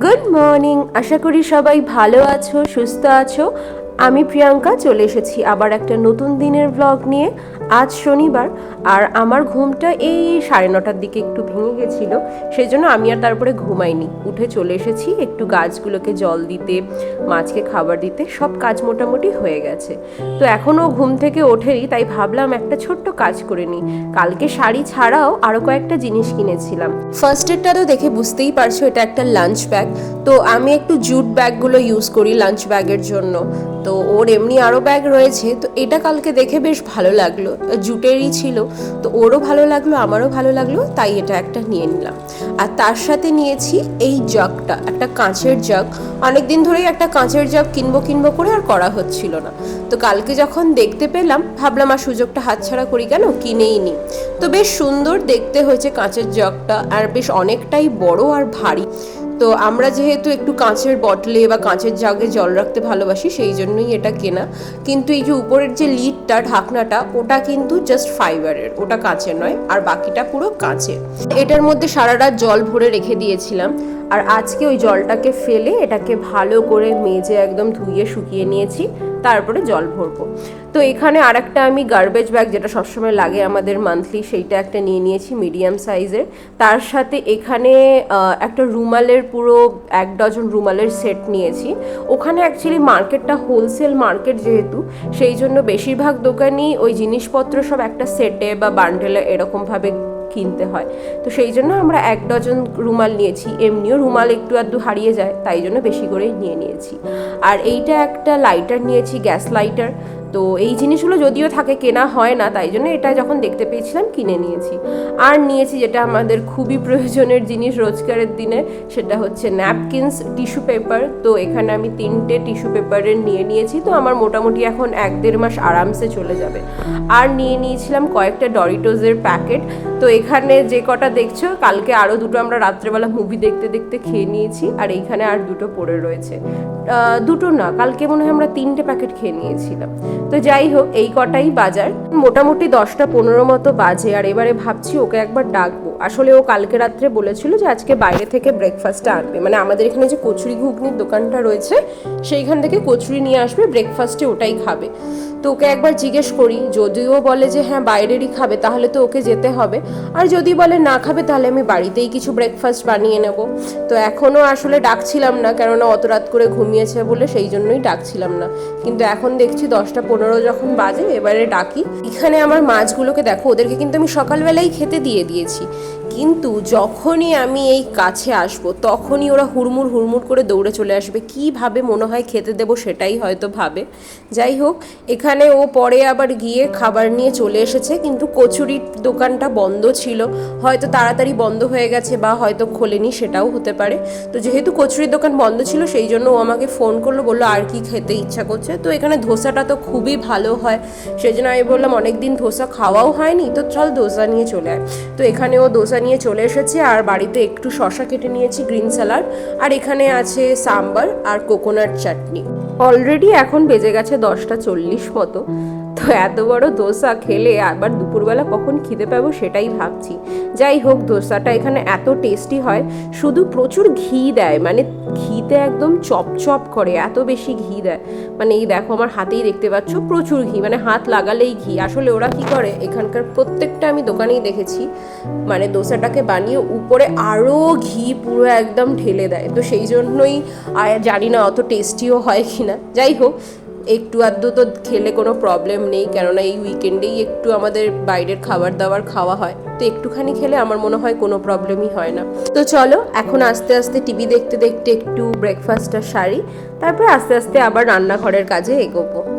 Good morning আশা করি সবাই ভালো আছো, সুস্থ আছো। আমি প্রিয়াঙ্কা, চলে এসেছি আবার একটা নতুন দিনের ব্লগ নিয়ে। আজ শনিবার আর আমার ঘুমটা এই সাড়ে নটার দিকে একটু ভেঙে গেছিল সেই জন্য আমি আর তারপরে ঘুমাইনি। উঠে চলে এসেছি একটু গাছগুলোকে জল দিতে, মাছকে খাবার দিতে, সব কাজ মোটামুটি হয়ে গেছে। তো এখনও ঘুম থেকে ওঠেনি, তাই ভাবলাম একটা ছোট্ট কাজ করে নিই। কালকে শাড়ি ছাড়াও আরও কয়েকটা জিনিস কিনেছিলাম। ফার্স্ট এডটা তো দেখে বুঝতেই পারছ, এটা একটা লাঞ্চ ব্যাগ তো আমি একটু জুট ব্যাগগুলো ইউজ করি লাঞ্চ ব্যাগের জন্য। তো ওর এমনি আরও ব্যাগ রয়েছে, তো এটা কালকে দেখে বেশ ভালো লাগল। জুটেরই ছিল, তো ওরও ভালো লাগল, আমারও ভালো লাগল, তাই এটা একটা নিয়ে নিলাম। আর তার সাথে নিয়েছি এই জগটা, একটা কাঁচের জগ। অনেক দিন ধরেই একটা কাঁচের জগ কিনবো কিনবো করে আর করা হচ্ছিল না। তো কালকে যখন দেখতে পেলাম, ভাবলাম আর সুযোগটা হাতছাড়া করি কেন? কিনেই নি। তো বেশ সুন্দর দেখতে হয়েছে কাঁচের জগটা, আর বেশ অনেকটাই বড় আর ভারী। তো আমরা যেহেতু একটু কাঁচের বটলে বা কাঁচের জাগে জল রাখতে ভালোবাসি, সেই জন্যই এটা কেনা। কিন্তু এই যে উপরের যে লিডটা ঢাকনাটা, ওটা কিন্তু জাস্ট ফাইবারের ওটা কাঁচের নয়, আর বাকিটা পুরো কাঁচের। এটার মধ্যে সারা রাত জল ভরে রেখে দিয়েছিলাম, আর আজকে ওই জলটাকে ফেলে এটাকে ভালো করে মেজে একদম ধুয়ে শুকিয়ে নিয়েছি। তারপরে জল ভরবো। তো এখানে আর একটা আমি গার্বেজ ব্যাগ যেটা সবসময় লাগে আমাদের মান্থলি সেইটা একটা নিয়ে নিয়েছি মিডিয়াম সাইজের তার সাথে এখানে একটা রুমালের পুরো এক ডজন রুমালের সেট নিয়েছি। ওখানে অ্যাকচুয়ালি মার্কেটটা হোলসেল মার্কেট যেহেতু, সেই জন্য বেশিরভাগ দোকানই ওই জিনিসপত্র সব একটা সেটে বা বান্ডেলে এরকমভাবে কিনতে হয়। তো সেই জন্য আমরা এক ডজন রুমাল নিয়েছি। এমনিও রুমাল একটু আধটু হারিয়ে যায়, তাই জন্য বেশি করেই নিয়ে নিয়েছি। আর এইটা একটা লাইটার নিয়েছি গ্যাস লাইটার তো এই জিনিসগুলো যদিও থাকে, কেনা হয় না, তাই জন্য এটা যখন দেখতে পেয়েছিলাম, কিনে নিয়েছি। আর নিয়েছি যেটা আমাদের খুবই প্রয়োজনের জিনিস রোজগারের দিনে, সেটা হচ্ছে ন্যাপকিনস টিস্যু পেপার তো এখানে আমি তিনটে টিস্যু পেপারের নিয়ে নিয়েছি, তো আমার মোটামুটি এখন এক দেড় মাস আরামসে চলে যাবে। আর নিয়ে নিয়েছিলাম কয়েকটা ডরিটোজের প্যাকেট তো এখানে যে কটা দেখছ, কালকে আরও দুটো আমরা রাত্রেবেলা মুভি দেখতে দেখতে খেয়ে নিয়েছি, আর এইখানে আর দুটো পড়ে রয়েছে। দুটো না, কালকে মনে হয় আমরা তিনটে প্যাকেট খেয়ে নিয়েছিলাম। তো যাই হোক, এই কটাই বাজার। মোটামুটি দশটা পনেরো মতো বাজে, আর এবারে ভাবছি ওকে একবার ডাকবো। আসলে ও কালকে রাত্রে বলেছিল যে আজকে বাইরে থেকে ব্রেকফাস্টটা আনবে। মানে আমাদের এখানে যে কচুরি ঘুগনির দোকানটা রয়েছে, সেইখান থেকে কচুরি নিয়ে আসবে ব্রেকফাস্টে ওটাই খাবে। তো ওকে একবার জিজ্ঞেস করি, যদিও বলে যে হ্যাঁ বাইরেরই খাবে, তাহলে তো ওকে যেতে হবে। আর যদি বলে না খাবে, তাহলে আমি বাড়িতেই কিছু ব্রেকফাস্ট বানিয়ে নেব। তো এখনও আসলে ডাকছিলাম না, কেননা অত রাত করে ঘুমিয়েছে বলে সেই জন্যই ডাকছিলাম না। কিন্তু এখন দেখছি দশটা পনেরো যখন বাজে, এবারে ডাকি। এখানে আমার মাছগুলোকে দেখো, ওদেরকে কিন্তু আমি সকালবেলাই খেতে দিয়ে দিয়েছি। কিন্তু যখনই আমি এই কাছে আসব, তখনই ওরা হুড়মুড় হুড়মুড় করে দৌড়ে চলে আসবে। কীভাবে মনে হয় খেতে দেবো সেটাই হয়তো ভাবে। যাই হোক, এখানে ও পরে আবার গিয়ে খাবার নিয়ে চলে এসেছে, কিন্তু কচুরির দোকানটা বন্ধ ছিল। হয়তো তাড়াতাড়ি বন্ধ হয়ে গেছে বা হয়তো খোলেনি, সেটাও হতে পারে। তো যেহেতু কচুরির দোকান বন্ধ ছিল, সেই জন্য ও আমাকে ফোন করল, বলল, আর কি খেতে ইচ্ছা করছে? তো এখানে ধোসাটা তো খুবই ভালো হয়। সেই জন্য আমি বললাম অনেক দিন ধোসা খাওয়াও হয়নি, তো চল ধোসা নিয়ে চলে আয়। তো এখানে ও ধোসা নিয়ে চলে এসেছি, আর বাড়িতে একটু শশা কেটে নিয়েছি, গ্রিন স্যালাড, আর এখানে আছে সাম্বার আর কোকোনাট চাটনি। অলরেডি এখন বেজে গেছে দশটা চল্লিশ মতো। তো এত বড় দোসা খেলে আবার দুপুরবেলা কখন খিদে পাবো সেটাই ভাবছি। যাই হোক, দোসাটা এখানে এত টেস্টি হয়, শুধু প্রচুর ঘি দেয় মানে ঘিতে একদম চপচপ করে, এত বেশি ঘি দেয়। মানে এই দেখো আমার হাতেই দেখতে পাচ্ছ, প্রচুর ঘি মানে হাত লাগালেই ঘি। আসলে ওরা কি করে, এখানকার প্রত্যেকটা আমি দোকানেই দেখেছি মানে দোসাটাকে বানিয়ে উপরে আরও ঘি পুরো একদম ঢেলে দেয়। তো সেই জন্যই জানি না অত টেস্টিও হয় কিনা। যাই হোক একটু আধটু তো খেলে কোনো প্রবলেম নেই, কেননা এই উইকেন্ডেই একটু আমাদের বাইরের খাবার দাবার খাওয়া হয়। তো একটুখানি খেলে আমার মনে হয় কোনো প্রবলেমই হয় না। তো চলো, এখন আস্তে আস্তে টিভি দেখতে দেখতে একটু ব্রেকফাস্টটা সারি, তারপরে আস্তে আস্তে আবার রান্নাঘরের কাজে এগোবো।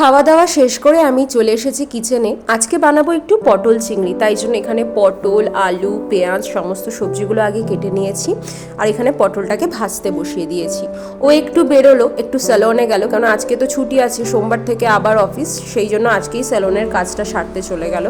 খাওয়া দাওয়া শেষ করে আমি চলে এসেছি কিচেনে আজকে বানাবো একটু পটল চিংড়ি, তাই জন্য এখানে পটল, আলু, পেঁয়াজ সমস্ত সবজিগুলো আগে কেটে নিয়েছি আর এখানে পটলটাকে ভাজতে বসিয়ে দিয়েছি। ও একটু বেরোলো, একটু স্যালনে গেল কারণ আজকে তো ছুটি আছে, সোমবার থেকে আবার অফিস সেই জন্য আজকেই স্যালনের কাজটা সারতে চলে গেল।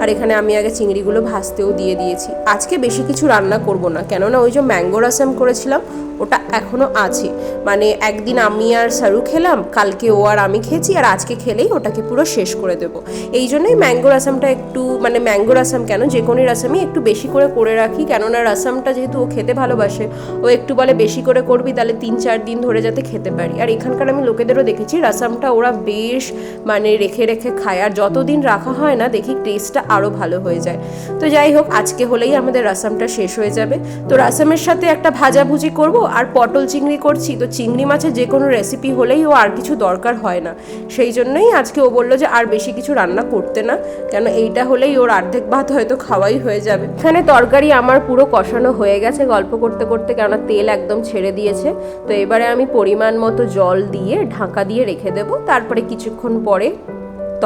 আর এখানে আমি আগে চিংড়িগুলো ভাজতেও দিয়ে দিয়েছি। আজকে বেশি কিছু রান্না করব না, কেননা ওই যে ম্যাঙ্গো রাসাম করেছিলাম, ওটা এখনও আছে। মানে একদিন আমি আর সারু খেলাম, কালকে ও আর আমি খেয়েছি, আর আজকে খেলেই ওটাকে পুরো শেষ করে দেবো। এই জন্যই ম্যাঙ্গো রাসামটা একটু মানে ম্যাঙ্গো রাসাম কেন, যে কোনো রাসামই একটু বেশি করে করে রাখি। কেননা রাসামটা যেহেতু ও খেতে ভালোবাসে, ও একটু বলে বেশি করে করবি তাহলে তিন চার দিন ধরে যাতে খেতে পারি। আর এখানকার আমি লোকেদেরও দেখেছি রাসামটা ওরা বেশ মানে রেখে রেখে খায়। আর যতদিন রাখা হয় না, দেখি টেস্টটা আরও ভালো হয়ে যায়। তো যাই হোক, আজকে হলেই আমাদের রাসামটা শেষ হয়ে যাবে। তো রাসামের সাথে একটা ভাজাভুজি করব, আর পটল চিংড়ি করছি। তো চিংড়ি মাছের যে কোনো রেসিপি হলেই ও আর কিছু দরকার হয় না। সেই জন্যই আজকে ও বলল যে আর বেশি কিছু রান্না করতে না, কেন এইটা হলেই ওর অর্ধেক ভাত হয়তো খাওয়াই হয়ে যাবে। এখানে তরকারি আমার পুরো কষানো হয়ে গেছে গল্প করতে করতে, কেননা তেল একদম ছেড়ে দিয়েছে। তো এবারে আমি পরিমাণ মতো জল দিয়ে ঢাকা দিয়ে রেখে দেবো, তারপরে কিছুক্ষণ পরে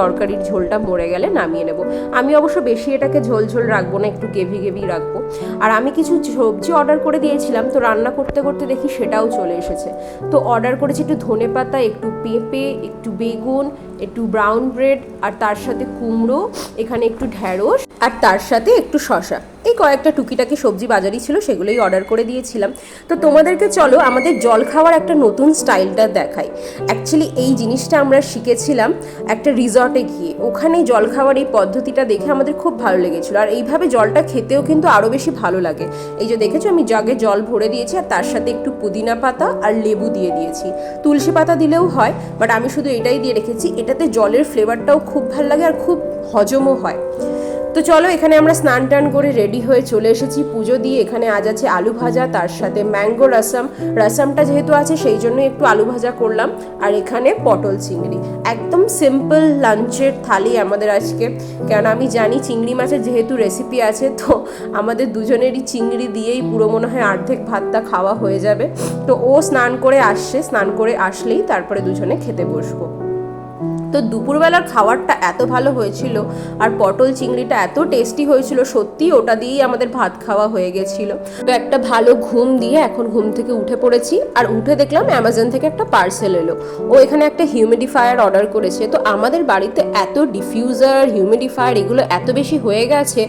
তরকারির ঝোলটা মরে গেলে নামিয়ে নেব। আমি অবশ্য বেশি এটাকে ঝোল ঝোল রাখব না, একটু গেভি গেভি রাখব। আর আমি কিছু সবজি অর্ডার করে দিয়েছিলাম, তো রান্না করতে করতে দেখি সেটাও চলে এসেছে। তো অর্ডার করেছি একটু ধনে পাতা, একটু পেঁপে, একটু বেগুন, একটু ব্রাউন ব্রেড আর তার সাথে কুমড়ো, এখানে একটু ঢ্যাঁড়স আর তার সাথে একটু শশা এই কয়েকটা টুকিটাকি সবজি বাজারই ছিল, সেগুলোই অর্ডার করে দিয়েছিলাম। তো তোমাদেরকে চলো আমাদের জল খাওয়ার একটা নতুন স্টাইলটা দেখাই। অ্যাকচুয়ালি এই জিনিসটা আমরা শিখেছিলাম একটা রিসর্টে গিয়ে। ওখানে জল খাওয়ার এই পদ্ধতিটা দেখে আমাদের খুব ভালো লেগেছিলো। আর এইভাবে জলটা খেতেও কিন্তু আরও বেশি ভালো লাগে। এই যে দেখেছ, আমি জগে জল ভরে দিয়েছি, আর তার সাথে একটু পুদিনা পাতা আর লেবু দিয়ে দিয়েছি। তুলসী পাতা দিলেও হয় বাট আমি শুধু এটাই দিয়ে রেখেছি। এটাতে জলের ফ্লেভারটাও খুব ভালো লাগে আর খুব হজমও হয়। তো চলো এখানে আমরা স্নান টান করে রেডি হয়ে চলে এসেছি। পুজো দিয়ে এখানে আজ আছে আলু ভাজা, তার সাথে ম্যাঙ্গো রাসাম রাসামটা যেহেতু আছে, সেই জন্য একটু আলু ভাজা করলাম। আর এখানে পটল চিংড়ি। একদম সিম্পল লাঞ্চের থালি আমাদের আজকে। কারণ আমি জানি চিংড়ি মাছের যেহেতু রেসিপি আছে, তো আমাদের দুজনেরই চিংড়ি দিয়েই পুরো মনে হয় অর্ধেক ভাতটা খাওয়া হয়ে যাবে। তো ও স্নান করে আসছে, স্নান করে আসলেই তারপরে দুজনে খেতে বসবো। তো দুপুরবেলার খাবারটা এত ভালো হয়েছিল আর পটল চিংড়িটা এত টেস্টি হয়েছিল সত্যি ওটা দিয়েই আমাদের ভাত খাওয়া হয়ে গেছিল। তো একটা ভালো ঘুম দিয়ে এখন ঘুম থেকে উঠে পড়েছি আর উঠে দেখলাম অ্যামাজন থেকে একটা পার্সেল এলো। ও এখানে একটা হিউমিডিফায়ার অর্ডার করেছে। তো আমাদের বাড়িতে এত ডিফিউজার হিউমিডিফায়ার এগুলো এত বেশি হয়ে গেছে,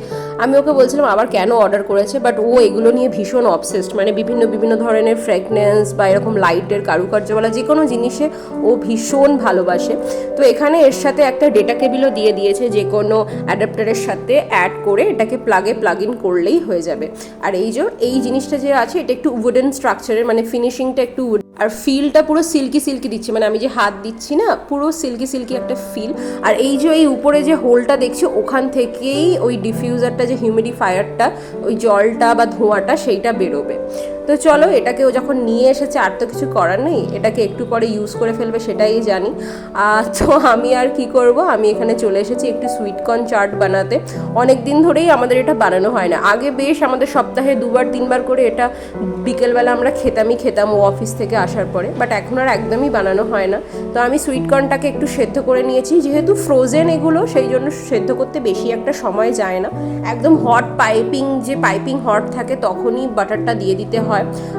আমি ওকে বলছিলাম আবার কেন অর্ডার করেছে? বাট ও এগুলো নিয়ে ভীষণ অবসেসড মানে বিভিন্ন বিভিন্ন ধরনের ফ্রেগনেন্স বা এরকম লাইটের কারুকার্যওয়ালা যে কোনো জিনিসে ও ভীষণ ভালোবাসে। তো এখানে এর সাথে একটা ডেটা কেবিলও দিয়ে দিয়েছে যে কোনো অ্যাডাপ্টারের সাথে অ্যাড করে এটাকে প্লাগে প্লাগ ইন করলেই হয়ে যাবে। আর এই যে, এই জিনিসটা যে আছে, এটা একটু উডেন স্ট্রাকচারের মানে ফিনিশিংটা একটু wood- আর ফিলটা পুরো সিল্কি সিল্কি দিচ্ছে। মানে আমি যে হাত দিচ্ছি না, পুরো সিল্কি সিল্কি একটা ফিল আর এই যে, এই উপরে যে হোলটা দেখছি, ওখান থেকেই ওই ডিফিউজারটা যে হিউমিডিফায়ারটা ওই জলটা বা ধোঁয়াটা, সেইটা বেরোবে। তো চলো এটাকে ও যখন নিয়ে এসেছে, আর তো কিছু করার নেই, এটাকে একটু পরে ইউজ করে ফেলবে, সেটাই জানি। তো আমি আর কি করব? আমি এখানে চলে এসেছি একটু সুইটকর্ন চাট বানাতে। অনেক দিন ধরেই আমাদের এটা বানানো হয় না। আগে বেশ আমাদের সপ্তাহে দুবার, তিনবার করে এটা বিকেলবেলা আমরা খেতামই খেতাম ও অফিস থেকে আসার পরে বাট এখন আর একদমই বানানো হয় না। তো আমি সুইটকর্নটাকে একটু সেদ্ধ করে নিয়েছি, যেহেতু ফ্রোজেন এগুলো, সেই জন্য সেদ্ধ করতে বেশি একটা সময় যায় না। একদম হট পাইপিং যে পাইপিং হট থাকে, তখনই বাটারটা দিয়ে দিতে হয়।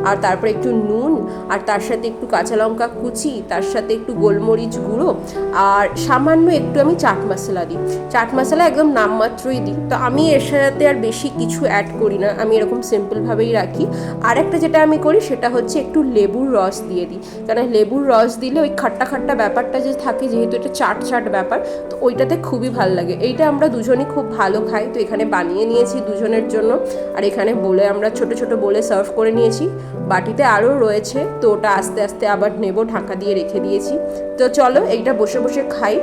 আর তারপরে একটু নুন, আর তার সাথে একটু কাঁচা লঙ্কা কুচি, তার সাথে একটু গোলমরিচ গুঁড়ো, আর সামান্য একটু আমি চাট মশলা দিই। চাট মশলা একদম নামমাত্রই দিই। তো আমি এর সাথে আর বেশি কিছু অ্যাড করি না। আমি এরকম সিম্পলভাবেই রাখি। আর একটা যেটা আমি করি সেটা হচ্ছে একটু লেবুর রস দিয়ে দিই। কারণ লেবুর রস দিলে ওই খাট্টা খাট্টা ব্যাপারটা যে থাকে, যেহেতু এটা চাট চাট ব্যাপার, তো ওইটাতে খুবই ভালো লাগে। এইটা আমরা দুজনই খুব ভালো খাই। তো এখানে বানিয়ে নিয়েছি দুজনের জন্য। আর এখানে বলে আমরা ছোট ছোট বলে সার্ভ করে নিয়েছি বাটিতে আরও রয়েছে, তো ওটা আস্তে আস্তে আবার নেব, ঢাকা দিয়ে রেখে দিয়েছি। তো চলো এইটা বসে বসে খাই।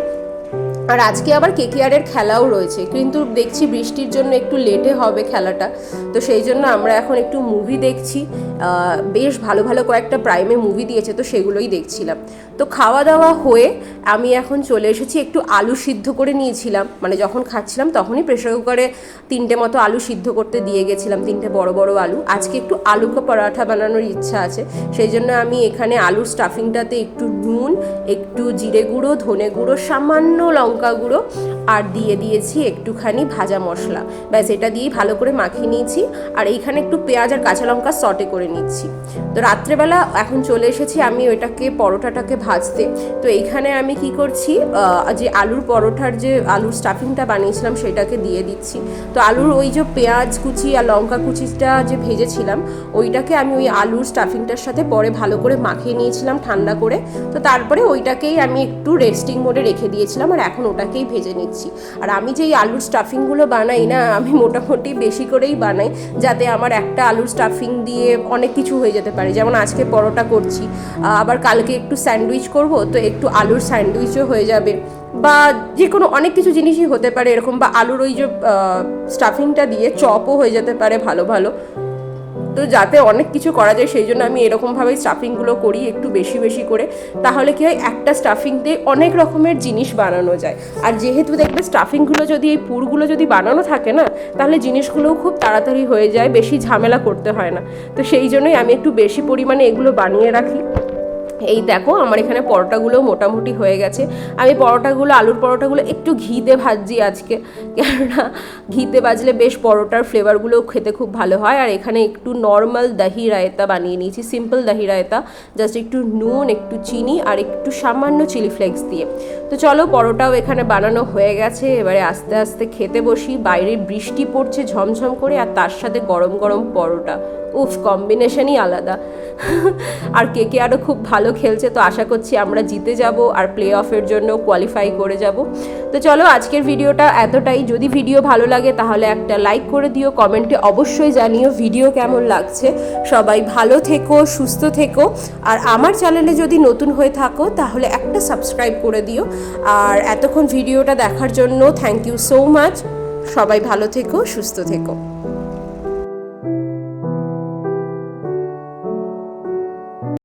আর আজকে আবার কেকেআরের খেলাও রয়েছে। কিন্তু দেখছি বৃষ্টির জন্য একটু লেটে হবে খেলাটা। তো সেই জন্য আমরা এখন একটু মুভি দেখছি। বেশ ভালো ভালো কয়েকটা প্রাইমে মুভি দিয়েছে, তো সেগুলোই দেখছিলাম। তো খাওয়া দাওয়া হয়ে আমি এখন চলে এসেছি, একটু আলু সিদ্ধ করে নিয়েছিলাম। মানে যখন খাচ্ছিলাম তখনই প্রেশার কুকারে তিনটে মতো আলু সিদ্ধ করতে দিয়ে গেছিলাম, তিনটে বড় বড় আলু। আজকে একটু আলু কা পরাঠা বানানোর ইচ্ছা আছে, সেই জন্য আমি এখানে আলুর স্টাফিংটাতে একটু নুন, একটু জিরে গুঁড়ো, ধনে গুঁড়ো, সামান্য লঙ্কা গুঁড়ো আর দিয়ে দিয়েছি একটুখানি ভাজা মশলা। ব্যাস, এটা দিয়েই ভালো করে মাখিয়ে নিয়েছি। আর এইখানে একটু পেঁয়াজ আর কাঁচা লঙ্কা সটে করে নিচ্ছি। তো রাত্রেবেলা এখন চলে এসেছি, আমি ওইটাকে, পরোটাটাকে ভাজতে। তো এইখানে আমি কি করছি যে আলুর পরোটার যে আলুর স্টাফিংটা বানিয়েছিলাম সেটাকে দিয়ে দিচ্ছি। তো আলুর ওই যে পেঁয়াজ কুচি আর লঙ্কা কুচিটা যে ভেজেছিলাম, ওইটাকে আমি ওই আলুর স্টাফিংটার সাথে পরে ভালো করে মাখিয়ে নিয়েছিলাম ঠান্ডা করে। তো তারপরে ওইটাকেই আমি একটু রেস্টিং মোডে রেখে দিয়েছিলাম আর এখন ওটাকেই ভেজে নিচ্ছি। আর আমি যেই আলুর স্টাফিংগুলো বানাই না, আমি মোটামুটি বেশি করেই বানাই যাতে আমার একটা আলুর স্টাফিং দিয়ে অনেক কিছু হয়ে যেতে পারে। যেমন আজকে পরোটা করছি আবার কালকে একটু স্যান্ডউইচ করব, তো একটু আলুর স্যান্ডউইচও হয়ে যাবে। বা যে কোনো অনেক কিছু জিনিসই হতে পারে এরকম, বা আলুর ওই যে স্টাফিংটা দিয়ে চপও হয়ে যেতে পারে ভালো ভালো। তো যাতে অনেক কিছু করা যায়, সেই জন্য আমি এরকমভাবেই স্টাফিংগুলো করি একটু বেশি বেশি করে। তাহলে কি হয়, একটা স্টাফিং দিয়ে অনেক রকমের জিনিস বানানো যায়। আর যেহেতু দেখবে স্টাফিংগুলো যদি, এই পুরগুলো যদি বানানো থাকে না, তাহলে জিনিসগুলোও খুব তাড়াতাড়ি হয়ে যায়, বেশি ঝামেলা করতে হয় না। তো সেই জন্যই আমি একটু বেশি পরিমাণে এগুলো বানিয়ে রাখি। এই দেখো আমার এখানে পরোটাগুলো মোটামুটি হয়ে গেছে। আমি পরোটাগুলো, আলুর পরোটাগুলো একটু ঘিতে ভাজছি আজকে। কেননা ঘিতে ভাজলে বেশ পরোটার ফ্লেভারগুলো খেতে খুব ভালো হয়। আর এখানে একটু নর্মাল দহি রায়তা বানিয়ে নিয়েছি, সিম্পল দাহি রায়তা। জাস্ট একটু নুন, একটু চিনি আর একটু সামান্য চিলি ফ্লেক্স দিয়ে। তো চলো পরোটাও এখানে বানানো হয়ে গেছে। এবারে আস্তে আস্তে খেতে বসি। বাইরে বৃষ্টি পড়ছে ঝমঝম করে আর তার সাথে গরম গরম পরোটা। উফ কম্বিনেশনই আলাদা। আর কে কে আরও খুব ভালো খেলছে, তো আশা করছি আমরা জিতে যাব আর প্লে অফের জন্য কোয়ালিফাই করে যাব। তো চলো আজকের ভিডিওটা এতটাই। যদি ভিডিও ভালো লাগে তাহলে একটা লাইক করে দিও কমেন্টে অবশ্যই জানিও ভিডিও কেমন লাগছে। সবাই ভালো থেকো, সুস্থ থেকো। আর আমার চ্যানেলে যদি নতুন হয়ে থাকো তাহলে একটা সাবস্ক্রাইব করে দিও। আর এতক্ষণ ভিডিওটা দেখার জন্য থ্যাংক ইউ সো মাচ সবাই ভালো থেকো, সুস্থ থেকো।